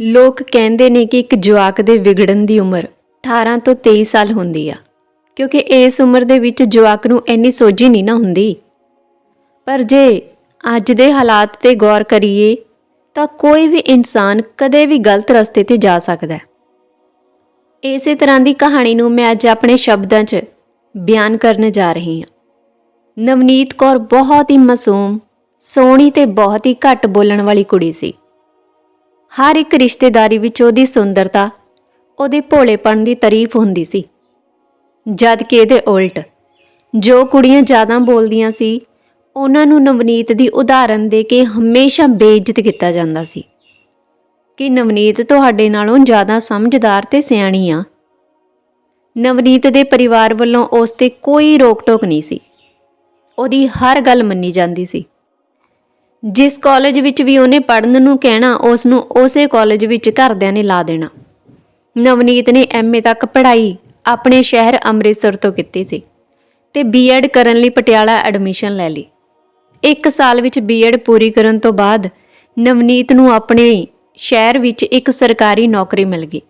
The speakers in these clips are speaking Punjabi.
ਲੋਕ ਕਹਿੰਦੇ ਨੇ ਕਿ ਇੱਕ ਜਵਾਕ ਦੇ ਵਿਗੜਨ ਦੀ ਉਮਰ 18 ਤੋਂ 23 ਸਾਲ ਹੁੰਦੀ ਆ, ਕਿਉਂਕਿ ਇਸ ਉਮਰ ਦੇ ਵਿੱਚ ਜਵਾਕ ਨੂੰ ਇੰਨੀ ਸੋਝੀ ਨਹੀਂ ਨਾ ਹੁੰਦੀ। ਪਰ ਜੇ ਅੱਜ ਦੇ ਹਾਲਾਤ ਤੇ ਗੌਰ ਕਰੀਏ, ਤਾਂ ਕੋਈ ਵੀ ਇਨਸਾਨ ਕਦੇ ਵੀ ਗਲਤ ਰਸਤੇ ਤੇ ਜਾ ਸਕਦਾ ਹੈ। ਇਸੇ ਤਰ੍ਹਾਂ ਦੀ ਕਹਾਣੀ ਨੂੰ ਮੈਂ ਅੱਜ ਆਪਣੇ ਸ਼ਬਦਾਂ 'ਚ ਬਿਆਨ ਕਰਨ ਜਾ ਰਹੀ ਹਾਂ। ਨਵਨੀਤ ਕੌਰ ਬਹੁਤ ਹੀ ਮਾਸੂਮ, ਸੋਹਣੀ ਤੇ ਬਹੁਤ ਹੀ ਘੱਟ ਬੋਲਣ ਵਾਲੀ ਕੁੜੀ ਸੀ। ਹਰ ਇੱਕ ਰਿਸ਼ਤੇਦਾਰੀ ਵਿੱਚ ਉਹਦੀ ਸੁੰਦਰਤਾ, ਉਹਦੇ ਭੋਲੇਪਣ ਦੀ ਤਾਰੀਫ ਹੁੰਦੀ ਸੀ। ਜਦ ਕਿ ਇਹਦੇ ਉਲਟ, ਜੋ ਕੁੜੀਆਂ ਜ਼ਿਆਦਾ ਬੋਲਦੀਆਂ ਸੀ, ਉਹਨਾਂ ਨੂੰ ਨਵਨੀਤ ਦੀ ਉਦਾਹਰਨ ਦੇ ਕੇ ਹਮੇਸ਼ਾ ਬੇਇੱਜ਼ਤ ਕੀਤਾ ਜਾਂਦਾ ਸੀ ਕਿ ਨਵਨੀਤ ਤੁਹਾਡੇ ਨਾਲੋਂ ਜ਼ਿਆਦਾ ਸਮਝਦਾਰ ਤੇ ਸਿਆਣੀ ਆ। ਨਵਨੀਤ ਦੇ ਪਰਿਵਾਰ ਵੱਲੋਂ ਉਸ ਤੇ ਕੋਈ ਰੋਕ-ਟੋਕ ਨਹੀਂ ਸੀ। ਉਹਦੀ ਹਰ ਗੱਲ ਮੰਨੀ ਜਾਂਦੀ ਸੀ। ਜਿਸ ਕਾਲਜ ਵਿੱਚ ਵੀ ਉਹਨੇ ਪੜਨ ਨੂੰ ਕਹਿਣਾ ਉਸ ਨੂੰ ਉਸੇ ਕਾਲਜ ਵਿੱਚ ਘਰਦਿਆਂ ਨੇ ਲਾ ਦੇਣਾ। ਨਵਨੀਤ ਨੇ ਐਮਏ ਤੱਕ ਪੜ੍ਹਾਈ ਆਪਣੇ ਸ਼ਹਿਰ ਅੰਮ੍ਰਿਤਸਰ ਤੋਂ ਕੀਤੀ ਸੀ ਤੇ ਬੀਐਡ ਕਰਨ ਲਈ ਪਟਿਆਲਾ ਐਡਮਿਸ਼ਨ ਲੈ ਲਈ। ਇੱਕ ਸਾਲ ਵਿੱਚ ਬੀਐਡ ਪੂਰੀ ਕਰਨ ਤੋਂ ਬਾਅਦ ਨਵਨੀਤ ਨੂੰ ਆਪਣੇ ਸ਼ਹਿਰ ਵਿੱਚ ਇੱਕ ਸਰਕਾਰੀ ਨੌਕਰੀ ਮਿਲ ਗਈ।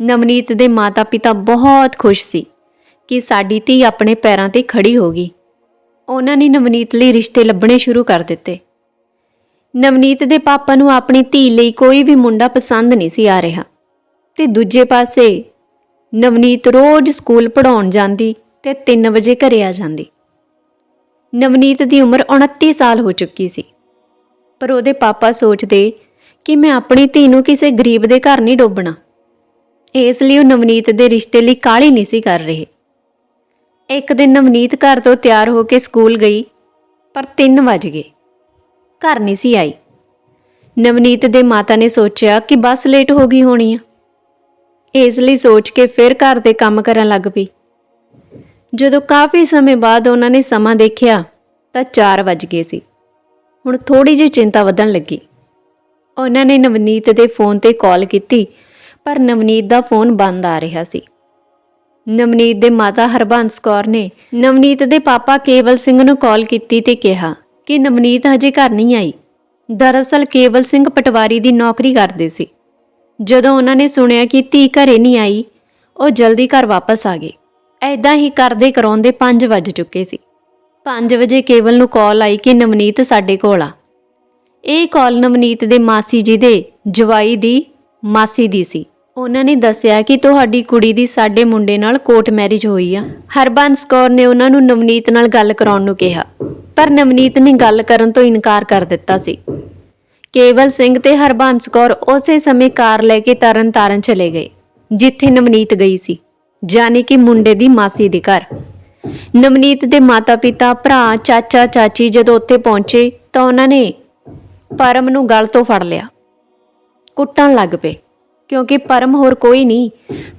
ਨਵਨੀਤ ਦੇ ਮਾਤਾ-ਪਿਤਾ ਬਹੁਤ ਖੁਸ਼ ਸੀ ਕਿ ਸਾਡੀ ਧੀ ਆਪਣੇ ਪੈਰਾਂ ਤੇ ਖੜੀ ਹੋ ਗਈ। ਉਹਨਾਂ ਨੇ ਨਵਨੀਤ ਲਈ ਰਿਸ਼ਤੇ ਲੱਭਣੇ ਸ਼ੁਰੂ ਕਰ ਦਿੱਤੇ। ਨਵਨੀਤ ਦੇ ਪਾਪਾ ਨੂੰ ਆਪਣੀ ਧੀ ਲਈ ਕੋਈ ਵੀ ਮੁੰਡਾ ਪਸੰਦ ਨਹੀਂ ਸੀ ਆ ਰਿਹਾ। ਤੇ ਦੂਜੇ ਪਾਸੇ ਨਵਨੀਤ ਰੋਜ਼ ਸਕੂਲ ਪੜਾਉਣ ਜਾਂਦੀ ਤੇ 3 ਵਜੇ ਘਰੇ ਆ ਜਾਂਦੀ। ਨਵਨੀਤ ਦੀ ਉਮਰ 29 ਸਾਲ ਹੋ ਚੁੱਕੀ ਸੀ। ਪਰ ਉਹਦੇ ਪਾਪਾ ਸੋਚਦੇ ਕਿ ਮੈਂ ਆਪਣੀ ਧੀ ਨੂੰ ਕਿਸੇ ਗਰੀਬ ਦੇ ਘਰ ਨਹੀਂ ਡੋਬਣਾ। ਇਸ ਲਈ ਉਹ ਨਵਨੀਤ ਦੇ ਰਿਸ਼ਤੇ ਲਈ ਕਾਹਲੀ ਨਹੀਂ ਸੀ ਕਰ ਰਹੇ। ਇੱਕ ਦਿਨ ਨਵਨੀਤ ਘਰ ਤੋਂ ਤਿਆਰ ਹੋ ਕੇ ਸਕੂਲ ਗਈ, ਪਰ 3 ਵਜ ਗਏ। ਘਰ ਨਹੀਂ ਸੀ ਆਈ। ਨਵਨੀਤ ਦੇ ਮਾਤਾ ਨੇ ਸੋਚਿਆ ਕਿ ਬੱਸ ਲੇਟ ਹੋ ਗਈ ਹੋਣੀ ਆ। ਇਸ ਲਈ ਸੋਚ ਕੇ ਫਿਰ ਘਰ ਦੇ ਕੰਮ ਕਰਨ ਲੱਗ ਪਈ। ਜਦੋਂ ਕਾਫੀ ਸਮੇਂ ਬਾਅਦ ਉਹਨਾਂ ਨੇ ਸਮਾਂ ਦੇਖਿਆ, ਤਾਂ 4 ਵਜ ਗਏ ਸੀ। ਹੁਣ ਥੋੜੀ ਜਿਹੀ ਚਿੰਤਾ ਵਧਣ ਲੱਗੀ। ਉਹਨਾਂ ਨੇ ਨਵਨੀਤ ਦੇ ਫੋਨ ਤੇ ਕਾਲ ਕੀਤੀ, ਪਰ ਨਵਨੀਤ ਦਾ ਫੋਨ ਬੰਦ ਆ ਰਿਹਾ ਸੀ। ਨਵਨੀਤ ਦੇ ਮਾਤਾ ਹਰਬੰਸ ਕੌਰ ਨੇ ਨਵਨੀਤ ਦੇ ਪਾਪਾ ਕੇਵਲ ਸਿੰਘ ਨੂੰ ਕਾਲ ਕੀਤੀ ਤੇ ਕਿਹਾ ਕਿ ਨਵਨੀਤ ਹਜੇ ਘਰ ਨਹੀਂ ਆਈ। ਦਰਅਸਲ ਕੇਵਲ ਸਿੰਘ ਪਟਵਾਰੀ ਦੀ ਨੌਕਰੀ ਕਰਦੇ ਸੀ। ਜਦੋਂ ਉਹਨਾਂ ਨੇ ਸੁਣਿਆ ਕਿ ਧੀ ਘਰੇ ਨਹੀਂ ਆਈ, ਉਹ ਜਲਦੀ ਘਰ ਵਾਪਸ ਆ ਗਏ। ਐਦਾਂ ਹੀ ਕਰਦੇ ਕਰਾਉਂਦੇ 5 ਵੱਜ ਚੁੱਕੇ ਸੀ। 5 ਵਜੇ ਕੇਵਲ ਨੂੰ ਕਾਲ ਆਈ ਕਿ ਨਵਨੀਤ ਸਾਡੇ ਕੋਲ ਆ। ਇਹ ਕਾਲ ਨਵਨੀਤ ਦੇ ਮਾਸੀ ਜੀ ਦੇ ਜਵਾਈ ਦੀ ਮਾਸੀ ਦੀ ਸੀ। ਉਹਨਾਂ ਨੇ ਦੱਸਿਆ ਕਿ ਤੁਹਾਡੀ ਕੁੜੀ ਦੀ ਸਾਡੇ ਮੁੰਡੇ ਨਾਲ ਕੋਰਟ ਮੈਰਿਜ ਹੋਈ ਆ। ਹਰਬੰਸ ਕੌਰ ਨੇ ਉਹਨਾਂ ਨੂੰ ਨਵਨੀਤ ਨਾਲ ਗੱਲ ਕਰਾਉਣ ਨੂੰ ਕਿਹਾ। ਪਰ ਨਵਨੀਤ ਨੇ ਗੱਲ ਕਰਨ ਤੋਂ ਇਨਕਾਰ ਕਰ ਦਿੱਤਾ ਸੀ। ਕੇਵਲ ਸਿੰਘ ਤੇ ਹਰਬੰਸ ਕੌਰ ਉਸੇ ਸਮੇਂ ਕਾਰ ਲੈ ਕੇ ਤਰਨ ਤਾਰਨ ਚਲੇ ਗਏ, ਜਿੱਥੇ ਨਵਨੀਤ ਗਈ ਸੀ ਜਾਨੀ ਕਿ ਮੁੰਡੇ ਦੀ ਮਾਸੀ ਦੇ ਘਰ। ਨਵਨੀਤ ਦੇ ਮਾਤਾ-ਪਿਤਾ, ਭਰਾ, ਚਾਚਾ, ਚਾਚੀ ਜਦੋਂ ਉੱਥੇ ਪਹੁੰਚੇ ਤਾਂ ਉਹਨਾਂ ਨੇ ਪਰਮ ਨੂੰ ਗਲ ਤੋਂ ਫੜ ਲਿਆ। ਕੁੱਟਣ ਲੱਗ ਪਏ। ਕਿਉਂਕਿ ਪਰਮ ਹੋਰ ਕੋਈ ਨਹੀਂ,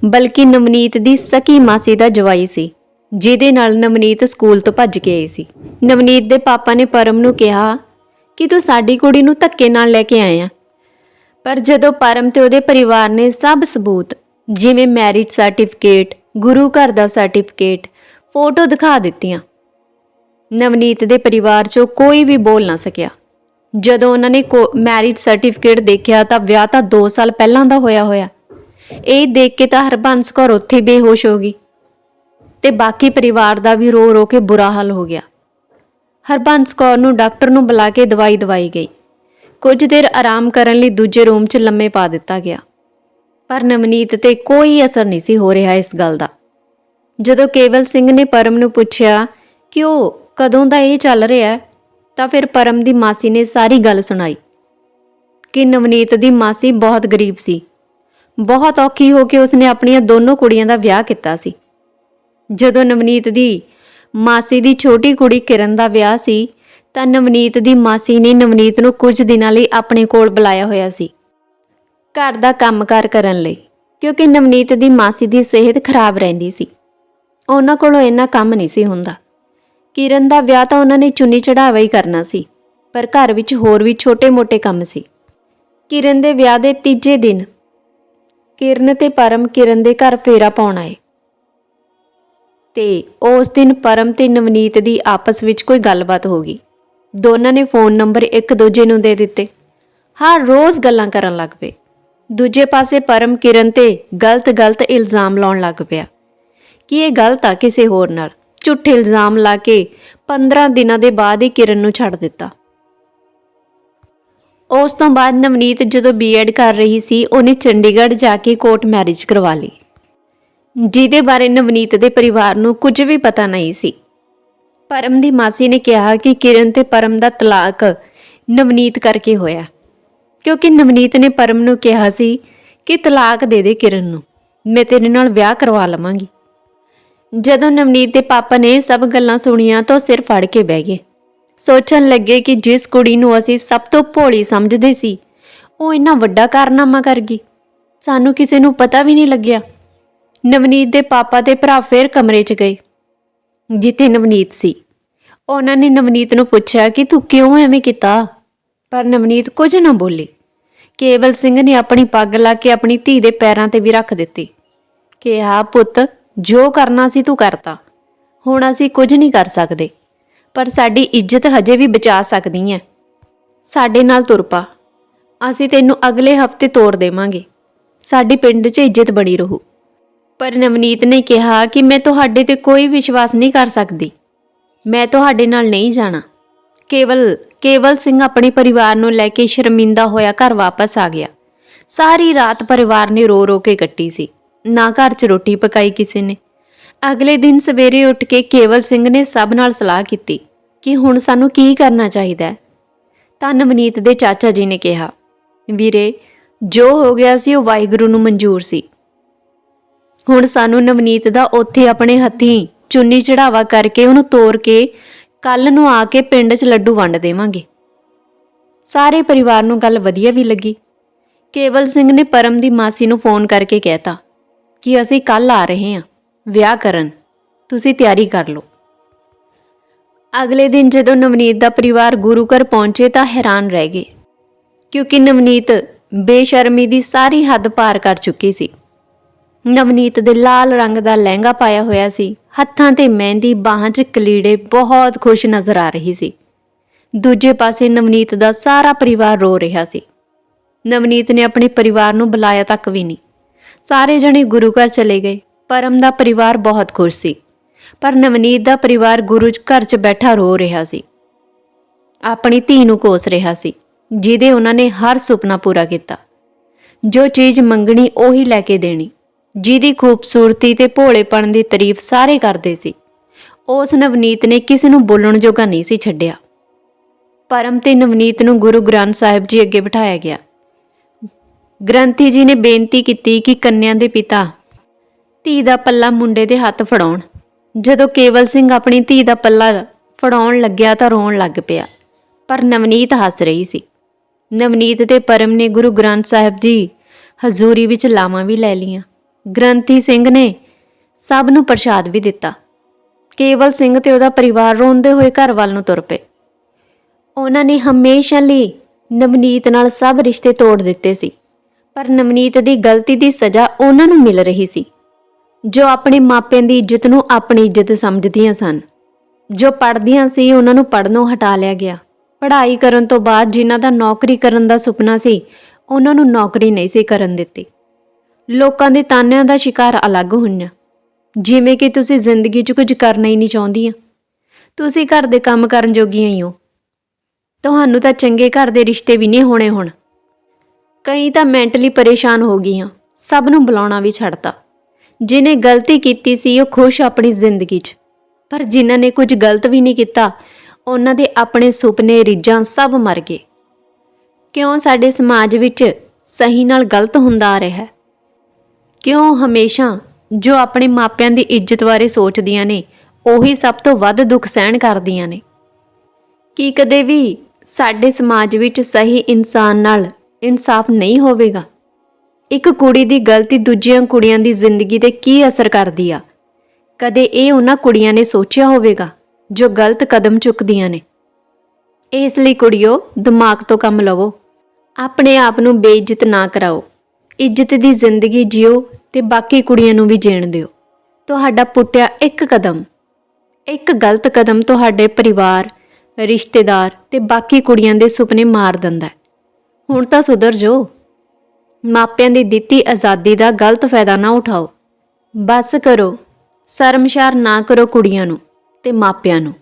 ਬਲਕਿ ਨਵਨੀਤ ਦੀ ਸਕੀ ਮਾਸੀ ਦਾ ਜਵਾਈ ਸੀ, ਜਿਹਦੇ ਨਾਲ ਨਵਨੀਤ ਸਕੂਲ ਤੋਂ ਭੱਜ ਕੇ ਆਈ ਸੀ। ਨਵਨੀਤ ਦੇ ਪਾਪਾ ਨੇ ਪਰਮ ਨੂੰ ਕਿਹਾ ਕਿ ਤੂੰ ਸਾਡੀ ਕੁੜੀ ਨੂੰ ਧੱਕੇ ਨਾਲ ਲੈ ਕੇ ਆਇਆ। ਪਰ ਜਦੋਂ ਪਰਮ ਤੇ ਉਹਦੇ ਪਰਿਵਾਰ ਨੇ ਸਭ ਸਬੂਤ, ਜਿਵੇਂ ਮੈਰਿਜ ਸਰਟੀਫਿਕੇਟ ਗੁਰੂ ਘਰ ਦਾ ਸਰਟੀਫਿਕੇਟ ਫੋਟੋ ਦਿਖਾ ਦਿੱਤੀਆਂ, ਨਵਨੀਤ ਦੇ ਪਰਿਵਾਰ 'ਚੋਂ ਕੋਈ ਵੀ ਬੋਲ ਨਾ ਸਕਿਆ। ਜਦੋਂ ਉਹਨਾਂ ਨੇ ਮੈਰਿਜ ਸਰਟੀਫਿਕੇਟ ਦੇਖਿਆ ਤਾਂ ਵਿਆਹ ਤਾਂ 2 ਸਾਲ ਪਹਿਲਾਂ ਦਾ ਹੋਇਆ ਹੋਇਆ। ਇਹ ਦੇਖ ਕੇ ਤਾਂ ਹਰਬੰਸ ਕੌਰ ਉੱਥੇ ਬੇਹੋਸ਼ ਹੋ ਗਈ ਤੇ ਬਾਕੀ ਪਰਿਵਾਰ ਦਾ ਵੀ ਰੋ ਰੋ ਕੇ ਬੁਰਾ ਹਾਲ ਹੋ ਗਿਆ। ਹਰਬੰਸ ਕੌਰ ਨੂੰ ਡਾਕਟਰ ਨੂੰ ਬੁਲਾ ਕੇ ਦਵਾਈ ਦਵਾਈ ਗਈ। ਕੁਝ ਦੇਰ ਆਰਾਮ ਕਰਨ ਲਈ ਦੂਜੇ ਰੂਮ 'ਚ ਲੰਮੇ ਪਾ ਦਿੱਤਾ ਗਿਆ। ਪਰ ਨਵਨੀਤ ਤੇ ਕੋਈ ਅਸਰ ਨਹੀਂ ਸੀ ਹੋ ਰਿਹਾ ਇਸ ਗੱਲ ਦਾ। ਜਦੋਂ ਕੇਵਲ ਸਿੰਘ ਨੇ ਪਰਮ ਨੂੰ ਪੁੱਛਿਆ ਕਿ ਉਹ ਕਦੋਂ ਦਾ ਇਹ ਚੱਲ ਰਿਹਾ ਹੈ ਤਾਂ ਫਿਰ ਪਰਮ ਦੀ ਮਾਸੀ ਨੇ ਸਾਰੀ ਗੱਲ ਸੁਣਾਈ। ਕਿ ਨਵਨੀਤ ਦੀ ਮਾਸੀ ਬਹੁਤ ਗਰੀਬ ਸੀ। ਬਹੁਤ ਔਖੀ ਹੋ ਕੇ ਉਸਨੇ ਆਪਣੀਆਂ ਦੋਨੋਂ ਕੁੜੀਆਂ ਦਾ ਵਿਆਹ ਕੀਤਾ ਸੀ। ਜਦੋਂ ਨਵਨੀਤ ਦੀ ਮਾਸੀ ਦੀ ਛੋਟੀ ਕੁੜੀ ਕਿਰਨ ਦਾ ਵਿਆਹ ਸੀ, ਤਾਂ ਨਵਨੀਤ ਦੀ ਮਾਸੀ ਨੇ ਨਵਨੀਤ ਨੂੰ ਕੁਝ ਦਿਨਾਂ ਲਈ ਆਪਣੇ ਕੋਲ ਬੁਲਾਇਆ ਹੋਇਆ ਸੀ। ਘਰ ਦਾ ਕੰਮਕਾਰ ਕਰਨ ਲਈ, ਕਿਉਂਕਿ ਨਵਨੀਤ ਦੀ ਮਾਸੀ ਦੀ ਸਿਹਤ ਖਰਾਬ ਰਹਿੰਦੀ ਸੀ। ਉਹਨਾਂ ਕੋਲੋਂ ਇੰਨਾ ਕੰਮ ਨਹੀਂ ਸੀ ਹੁੰਦਾ। ਕਿਰਨ ਦਾ ਵਿਆਹ ਤਾਂ ਉਹਨਾਂ ਨੇ ਚੁੰਨੀ ਚੜਾਵਾ ਹੀ ਕਰਨਾ ਸੀ, ਪਰ ਘਰ ਵਿੱਚ ਹੋਰ ਵੀ ਛੋਟੇ-ਮੋਟੇ ਕੰਮ ਸੀ। ਕਿਰਨ ਦੇ ਵਿਆਹ ਦੇ ਤੀਜੇ ਦਿਨ ਕਿਰਨ ਤੇ ਪਰਮ ਕਿਰਨ ਦੇ ਘਰ ਫੇਰਾ ਪਾਉਣ ਆਏ। ਤੇ ਉਸ ਦਿਨ ਪਰਮ ਤੇ ਨਵਨੀਤ ਦੀ ਆਪਸ ਵਿੱਚ ਕੋਈ ਗੱਲਬਾਤ ਹੋ ਗਈ। ਦੋਨਾਂ ਨੇ ਫੋਨ ਨੰਬਰ ਇੱਕ ਦੂਜੇ ਨੂੰ ਦੇ ਦਿੱਤੇ। ਹਰ ਰੋਜ਼ ਗੱਲਾਂ ਕਰਨ ਲੱਗ ਪਏ। ਦੂਜੇ ਪਾਸੇ ਪਰਮ ਕਿਰਨ ਤੇ ਗਲਤ-ਗਲਤ ਇਲਜ਼ਾਮ ਲਾਉਣ ਲੱਗ ਪਿਆ। ਕਿ ਇਹ ਗਲਤ ਆ ਕਿਸੇ ਹੋਰ ਨਾਲ? ਝੂਠੇ ਇਲਜ਼ਾਮ ਲਾ ਕੇ 15 ਦਿਨਾਂ ਦੇ ਬਾਅਦ ਹੀ ਕਿਰਨ ਨੂੰ ਛੱਡ ਦਿੱਤਾ। ਉਸ ਤੋਂ ਬਾਅਦ ਨਵਨੀਤ ਜਦੋਂ ਬੀਐਡ ਕਰ ਰਹੀ ਸੀ, ਉਹਨੇ ਚੰਡੀਗੜ੍ਹ ਜਾ ਕੇ ਕੋਰਟ ਮੈਰਿਜ ਕਰਵਾ ਲਈ। ਜਿਹਦੇ ਬਾਰੇ ਨਵਨੀਤ ਦੇ ਪਰਿਵਾਰ ਨੂੰ ਕੁਝ ਵੀ ਪਤਾ ਨਹੀਂ ਸੀ। ਪਰਮ ਦੀ ਮਾਸੀ ਨੇ ਕਿਹਾ ਕਿ ਕਿਰਨ ਤੇ ਪਰਮ ਦਾ ਤਲਾਕ ਨਵਨੀਤ ਕਰਕੇ ਹੋਇਆ। ਕਿਉਂਕਿ ਨਵਨੀਤ ਨੇ ਪਰਮ ਨੂੰ ਕਿਹਾ ਸੀ ਕਿ ਤਲਾਕ ਦੇ ਦੇ ਕਿਰਨ ਨੂੰ। ਮੈਂ ਤੇਰੇ ਨਾਲ ਵਿਆਹ ਕਰਵਾ ਲਵਾਂਗੀ। ਜਦੋਂ ਨਵਨੀਤ ਦੇ ਪਾਪਾ ਨੇ ਸਭ ਗੱਲਾਂ ਸੁਣੀਆਂ ਤਾਂ ਉਹ ਸਿਰ ਫੜ ਕੇ ਬਹਿ ਗਏ। ਸੋਚਣ ਲੱਗੇ ਕਿ ਜਿਸ ਕੁੜੀ ਨੂੰ ਅਸੀਂ ਸਭ ਤੋਂ ਭੋਲੀ ਸਮਝਦੇ ਸੀ, ਉਹ ਇੰਨਾ ਵੱਡਾ ਕਾਰਨਾਮਾ ਕਰ ਗਈ। ਸਾਨੂੰ ਕਿਸੇ ਨੂੰ ਪਤਾ ਵੀ ਨਹੀਂ ਲੱਗਿਆ। ਨਵਨੀਤ ਦੇ ਪਾਪਾ ਤੇ ਭਰਾ ਫੇਰ ਕਮਰੇ 'ਚ ਗਏ। ਜਿੱਥੇ ਨਵਨੀਤ ਸੀ। ਉਹਨਾਂ ਨੇ ਨਵਨੀਤ ਨੂੰ ਪੁੱਛਿਆ ਕਿ ਤੂੰ ਕਿਉਂ ਐਵੇਂ ਕੀਤਾ? ਪਰ ਨਵਨੀਤ ਕੁਝ ਨਾ ਬੋਲੀ। ਕੇਵਲ ਸਿੰਘ ਨੇ ਆਪਣੀ ਪੱਗ ਲਾ ਕੇ ਆਪਣੀ ਧੀ ਦੇ ਪੈਰਾਂ ਤੇ ਵੀ ਰੱਖ ਦਿੱਤੀ। ਕਿਹਾ, ਪੁੱਤ ਜੋ ਕਰਨਾ ਸੀ ਤੂੰ ਕਰਤਾ। ਹੁਣ ਅਸੀਂ ਕੁਝ ਨਹੀਂ ਕਰ ਸਕਦੇ। ਪਰ ਸਾਡੀ ਇੱਜ਼ਤ ਹਜੇ ਵੀ ਬਚਾ ਸਕਦੀ ਹੈ ਸਾਡੇ ਨਾਲ ਤੁਰ ਪਾ। ਅਸੀਂ ਤੈਨੂੰ ਅਗਲੇ ਹਫ਼ਤੇ ਤੋੜ ਦੇਵਾਂਗੇ। ਸਾਡੀ ਪਿੰਡ 'ਚ ਇੱਜ਼ਤ ਬਣੀ ਰਹੂ। ਪਰ ਨਵਨੀਤ ਨੇ ਕਿਹਾ ਕਿ ਮੈਂ ਤੁਹਾਡੇ ਤੇ ਕੋਈ ਵਿਸ਼ਵਾਸ ਨਹੀਂ ਕਰ ਸਕਦੀ। ਮੈਂ ਤੁਹਾਡੇ ਨਾਲ ਨਹੀਂ ਜਾਣਾ। ਕੇਵਲ ਕੇਵਲ ਸਿੰਘ ਆਪਣੇ ਪਰਿਵਾਰ ਨੂੰ ਲੈ ਕੇ ਸ਼ਰਮਿੰਦਾ ਹੋਇਆ ਘਰ ਵਾਪਸ ਆ ਗਿਆ। ਸਾਰੀ ਰਾਤ ਪਰਿਵਾਰ ਨੇ ਰੋ ਰੋ ਕੇ ਕੱਟੀ ਸੀ। ਨਾ ਘਰ 'ਚ ਰੋਟੀ ਪਕਾਈ ਕਿਸੇ ਨੇ। ਅਗਲੇ ਦਿਨ ਸਵੇਰੇ ਉੱਠ ਕੇ ਕੇਵਲ ਸਿੰਘ ਨੇ ਸਭ ਨਾਲ ਸਲਾਹ ਕੀਤੀ ਕਿ ਹੁਣ ਸਾਨੂੰ ਕੀ ਕਰਨਾ ਚਾਹੀਦਾ ਹੈ। ਤਾਂ ਨਵਨੀਤ ਦੇ ਚਾਚਾ ਜੀ ਨੇ ਕਿਹਾ, ਵੀਰੇ, ਜੋ ਹੋ ਗਿਆ ਸੀ ਉਹ ਵਾਹਿਗੁਰੂ ਨੂੰ ਮਨਜ਼ੂਰ ਸੀ। ਹੁਣ ਸਾਨੂੰ ਨਵਨੀਤ ਦਾ ਉੱਥੇ ਆਪਣੇ ਹੱਥੀਂ ਚੁੰਨੀ ਚੜਾਵਾ ਕਰਕੇ ਉਹਨੂੰ ਤੋੜ ਕੇ ਕੱਲ ਨੂੰ ਆ ਕੇ ਪਿੰਡ 'ਚ ਲੱਡੂ ਵੰਡ ਦੇਵਾਂਗੇ। ਸਾਰੇ ਪਰਿਵਾਰ ਨੂੰ ਗੱਲ ਵਧੀਆ ਵੀ ਲੱਗੀ। ਕੇਵਲ ਸਿੰਘ ਨੇ ਪਰਮ ਦੀ ਮਾਸੀ ਨੂੰ ਫੋਨ ਕਰਕੇ ਕਹਿਤਾ ਕਿ ਅਸੀਂ ਕੱਲ ਆ ਰਹੇ ਹਾਂ। ਵਿਆਹ ਕਰਨ। ਤੁਸੀਂ ਤਿਆਰੀ ਕਰ ਲਓ। ਅਗਲੇ ਦਿਨ ਜਦੋਂ ਨਵਨੀਤ ਦਾ ਪਰਿਵਾਰ ਗੁਰੂ ਘਰ ਪਹੁੰਚੇ ਤਾਂ ਹੈਰਾਨ ਰਹਿ ਗਏ। ਕਿਉਂਕਿ ਨਵਨੀਤ ਬੇਸ਼ਰਮੀ ਦੀ ਸਾਰੀ ਹੱਦ ਪਾਰ ਕਰ ਚੁੱਕੀ ਸੀ। ਨਵਨੀਤ ਦੇ ਲਾਲ ਰੰਗ ਦਾ ਲਹਿੰਗਾ ਪਾਇਆ ਹੋਇਆ ਸੀ। ਹੱਥਾਂ ਤੇ ਮਹਿੰਦੀ ਬਾਹਾਂ 'ਚ ਕਲੀੜੇ ਬਹੁਤ ਖੁਸ਼ ਨਜ਼ਰ ਆ ਰਹੀ ਸੀ। ਦੂਜੇ ਪਾਸੇ ਨਵਨੀਤ ਦਾ ਸਾਰਾ ਪਰਿਵਾਰ ਰੋ ਰਿਹਾ ਸੀ। ਨਵਨੀਤ ਨੇ ਆਪਣੇ ਪਰਿਵਾਰ ਨੂੰ ਬੁਲਾਇਆ ਤੱਕ ਵੀ ਨਹੀਂ। ਸਾਰੇ ਜਣੇ ਗੁਰੂ ਘਰ ਚਲੇ ਗਏ। ਪਰਮ ਦਾ ਪਰਿਵਾਰ ਬਹੁਤ ਖੁਸ਼ ਸੀ। ਪਰ ਨਵਨੀਤ ਦਾ ਪਰਿਵਾਰ ਗੁਰੂ ਘਰ 'ਚ ਬੈਠਾ ਰੋ ਰਿਹਾ ਸੀ। ਆਪਣੀ ਧੀ ਨੂੰ ਕੋਸ ਰਿਹਾ ਸੀ, ਜਿਹਦੇ ਉਹਨਾਂ ਨੇ ਹਰ ਸੁਪਨਾ ਪੂਰਾ ਕੀਤਾ। ਜੋ ਚੀਜ਼ ਮੰਗਣੀ ਉਹੀ ਲੈ ਕੇ ਦੇਣੀ, ਜਿਹਦੀ ਖੂਬਸੂਰਤੀ ਤੇ ਭੋਲੇਪਣ ਦੀ ਤਾਰੀਫ ਸਾਰੇ ਕਰਦੇ ਸੀ। ਉਸ ਨਵਨੀਤ ਨੇ ਕਿਸੇ ਨੂੰ ਬੋਲਣ ਜੋਗਾ ਨਹੀਂ ਸੀ ਛੱਡਿਆ। ਪਰਮ ਤੇ ਨਵਨੀਤ ਨੂੰ ਗੁਰੂ ਗ੍ਰੰਥ ਸਾਹਿਬ ਜੀ ਅੱਗੇ ਬਿਠਾਇਆ ਗਿਆ। ਗ੍ਰੰਥੀ ਜੀ ਨੇ ਬੇਨਤੀ ਕੀਤੀ ਕਿ ਕੰਨਿਆਂ ਦੇ ਪਿਤਾ ਧੀ ਦਾ ਪੱਲਾ ਮੁੰਡੇ ਦੇ ਹੱਥ ਫੜਾਉਣ। ਜਦੋਂ ਕੇਵਲ ਸਿੰਘ ਆਪਣੀ ਧੀ ਦਾ ਪੱਲਾ ਫੜਾਉਣ ਲੱਗਿਆ ਤਾਂ ਰੋਣ ਲੱਗ ਪਿਆ, ਪਰ ਨਵਨੀਤ ਹੱਸ ਰਹੀ ਸੀ। ਨਵਨੀਤ ਤੇ ਪਰਮ ਨੇ ਗੁਰੂ ਗ੍ਰੰਥ ਸਾਹਿਬ ਜੀ ਹਜ਼ੂਰੀ ਵਿੱਚ ਲਾਵਾਂ ਵੀ ਲੈ ਲੀਆਂ ਗ੍ਰੰਥੀ ਸਿੰਘ ਨੇ ਸਭ ਨੂੰ ਪ੍ਰਸ਼ਾਦ ਵੀ ਦਿੱਤਾ। ਕੇਵਲ ਸਿੰਘ ਤੇ ਉਹਦਾ ਪਰਿਵਾਰ ਰੋਂਦੇ ਹੋਏ ਘਰ ਵੱਲ ਨੂੰ ਤੁਰ ਪਏ। ਉਹਨਾਂ ਨੇ ਹਮੇਸ਼ਾ ਲਈ ਨਵਨੀਤ ਨਾਲ ਸਭ ਰਿਸ਼ਤੇ ਤੋੜ ਦਿੱਤੇ ਸੀ। ਪਰ ਨਵਨੀਤ ਦੀ ਗਲਤੀ ਦੀ ਸਜ਼ਾ ਉਹਨਾਂ ਨੂੰ ਮਿਲ ਰਹੀ ਸੀ, ਜੋ ਆਪਣੇ ਮਾਪਿਆਂ ਦੀ ਇੱਜ਼ਤ ਨੂੰ ਆਪਣੀ ਇੱਜ਼ਤ ਸਮਝਦੀਆਂ ਸਨ। ਜੋ ਪੜ੍ਹਦੀਆਂ ਸੀ, ਉਹਨਾਂ ਨੂੰ ਪੜ੍ਹਨੋਂ ਹਟਾ ਲਿਆ ਗਿਆ। ਪੜ੍ਹਾਈ ਕਰਨ ਤੋਂ ਬਾਅਦ ਜਿਨ੍ਹਾਂ ਦਾ ਨੌਕਰੀ ਕਰਨ ਦਾ ਸੁਪਨਾ ਸੀ, ਉਹਨਾਂ ਨੂੰ ਨੌਕਰੀ ਨਹੀਂ ਸੀ ਕਰਨ ਦਿੱਤੀ। ਲੋਕਾਂ ਦੇ ਤਾਨਿਆਂ ਦਾ ਸ਼ਿਕਾਰ ਅਲੱਗ ਹੋਈਆਂ। ਜਿਵੇਂ ਕਿ ਤੁਸੀਂ ਜ਼ਿੰਦਗੀ 'ਚ ਕੁਝ ਕਰਨਾ ਹੀ ਨਹੀਂ ਚਾਹੁੰਦੀਆਂ। ਤੁਸੀਂ ਘਰ ਦੇ ਕੰਮ ਕਰਨ ਜੋਗੀਆਂ ਹੀ ਹੋ। ਤੁਹਾਨੂੰ ਤਾਂ ਚੰਗੇ ਘਰ ਦੇ ਰਿਸ਼ਤੇ ਵੀ ਨਹੀਂ ਹੋਣੇ ਹੁਣ। ਕਈ ਤਾਂ ਮੈਂਟਲੀ ਪਰੇਸ਼ਾਨ ਹੋ ਗਈਆਂ, ਸਭ ਨੂੰ ਬੁਲਾਉਣਾ ਵੀ ਛੱਡਤਾ। ਜਿਨੇ ਗਲਤੀ ਕੀਤੀ ਸੀ, ਉਹ ਖੁਸ਼ ਆਪਣੀ ਜ਼ਿੰਦਗੀ 'ਚ। ਪਰ ਜਿਨ੍ਹਾਂ ਨੇ ਕੁਝ ਗਲਤ ਵੀ ਨਹੀਂ ਕੀਤਾ, ਉਹਨਾਂ ਦੇ ਆਪਣੇ ਸੁਪਨੇ, ਰੀਝਾਂ ਸਭ ਮਰ ਗਏ। ਕਿਉਂ ਸਾਡੇ ਸਮਾਜ ਵਿੱਚ ਸਹੀ ਨਾਲ ਗਲਤ ਹੁੰਦਾ ਆ ਰਿਹਾ ਕਿਉਂ ਹਮੇਸ਼ਾ ਜੋ ਆਪਣੇ ਮਾਪਿਆਂ ਦੀ ਇੱਜ਼ਤ ਬਾਰੇ ਸੋਚਦੀਆਂ ਨੇ, ਉਹੀ ਸਭ ਤੋਂ ਵੱਧ ਦੁੱਖ ਸਹਿਣ ਕਰਦੀਆਂ ਨੇ? ਕੀ ਕਦੇ ਵੀ ਸਾਡੇ ਸਮਾਜ ਵਿੱਚ ਸਹੀ ਇਨਸਾਨ ਨਾਲ ਇਨਸਾਫ ਨਹੀਂ ਹੋਵੇਗਾ। ਇੱਕ ਕੁੜੀ ਦੀ ਗਲਤੀ ਦੂਜੀਆਂ ਕੁੜੀਆਂ ਦੀ ਜ਼ਿੰਦਗੀ ਤੇ ਕੀ ਅਸਰ ਕਰਦੀ ਆ? ਕਦੇ ਇਹ ਉਹਨਾਂ ਕੁੜੀਆਂ ਨੇ ਸੋਚਿਆ ਹੋਵੇਗਾ ਜੋ ਗਲਤ ਕਦਮ ਚੁੱਕਦੀਆਂ ਨੇ? ਇਸ ਲਈ ਕੁੜੀਓ, ਦਿਮਾਗ ਤੋਂ ਕੰਮ ਲਵੋ। ਆਪਣੇ ਆਪ ਨੂੰ ਬੇਇੱਜ਼ਤ ਨਾ ਕਰਾਓ। ਇੱਜ਼ਤ ਦੀ ਜ਼ਿੰਦਗੀ ਜਿਓ ਤੇ ਬਾਕੀ ਕੁੜੀਆਂ ਨੂੰ ਵੀ ਜੀਣ ਦਿਓ। ਤੁਹਾਡਾ ਪੁੱਟਿਆ ਇੱਕ ਕਦਮ। ਇੱਕ ਗਲਤ ਕਦਮ ਤੁਹਾਡੇ ਪਰਿਵਾਰ, ਰਿਸ਼ਤੇਦਾਰ ਤੇ ਬਾਕੀ ਕੁੜੀਆਂ ਦੇ ਸੁਪਨੇ ਮਾਰ ਦਿੰਦਾ ਹੈ। ਹੁਣ ਤਾਂ ਸੁਧਰ ਜੋ ਮਾਪਿਆਂ ਦੀ ਦਿੱਤੀ ਆਜ਼ਾਦੀ ਦਾ ਗਲਤ ਫਾਇਦਾ ਨਾ ਉਠਾਓ। ਬਸ ਕਰੋ। ਸ਼ਰਮਸ਼ਾਰ ਨਾ ਕਰੋ ਕੁੜੀਆਂ ਨੂੰ ਤੇ ਮਾਪਿਆਂ ਨੂੰ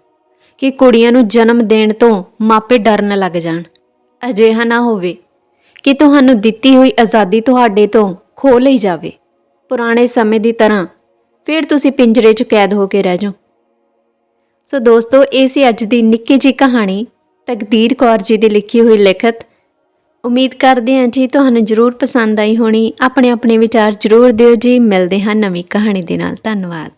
ਕਿ ਕੁੜੀਆਂ ਨੂੰ ਜਨਮ ਦੇਣ ਤੋਂ ਮਾਪੇ ਡਰਨ ਲੱਗ ਜਾਣ। ਅਜਿਹਾ ਨਾ ਹੋਵੇ ਕਿ ਤੁਹਾਨੂੰ ਦਿੱਤੀ ਹੋਈ ਆਜ਼ਾਦੀ ਤੁਹਾਡੇ ਤੋਂ ਖੋ ਲਈ ਜਾਵੇ। ਪੁਰਾਣੇ ਸਮੇਂ ਦੀ ਤਰ੍ਹਾਂ ਫਿਰ ਤੁਸੀਂ ਪਿੰਜਰੇ 'ਚ ਕੈਦ ਹੋ ਕੇ ਰਹਿ ਜਾਓ। ਸੋ ਦੋਸਤੋ, ਇਹ ਸੀ ਅੱਜ ਦੀ ਨਿੱਕੀ ਜੀ ਕਹਾਣੀ ਤਕਦੀਰ ਕੌਰ ਜੀ ਦੀ ਲਿਖੀ ਹੋਈ ਲਿਖਤ ਉਮੀਦ ਕਰਦੇ ਹਾਂ ਜੀ ਤੁਹਾਨੂੰ ਜ਼ਰੂਰ ਪਸੰਦ ਆਈ ਹੋਣੀ। ਆਪਣੇ ਆਪਣੇ ਵਿਚਾਰ ਜ਼ਰੂਰ ਦਿਓ ਜੀ। ਮਿਲਦੇ ਹਾਂ ਨਵੀਂ ਕਹਾਣੀ ਦੇ ਨਾਲ। ਧੰਨਵਾਦ।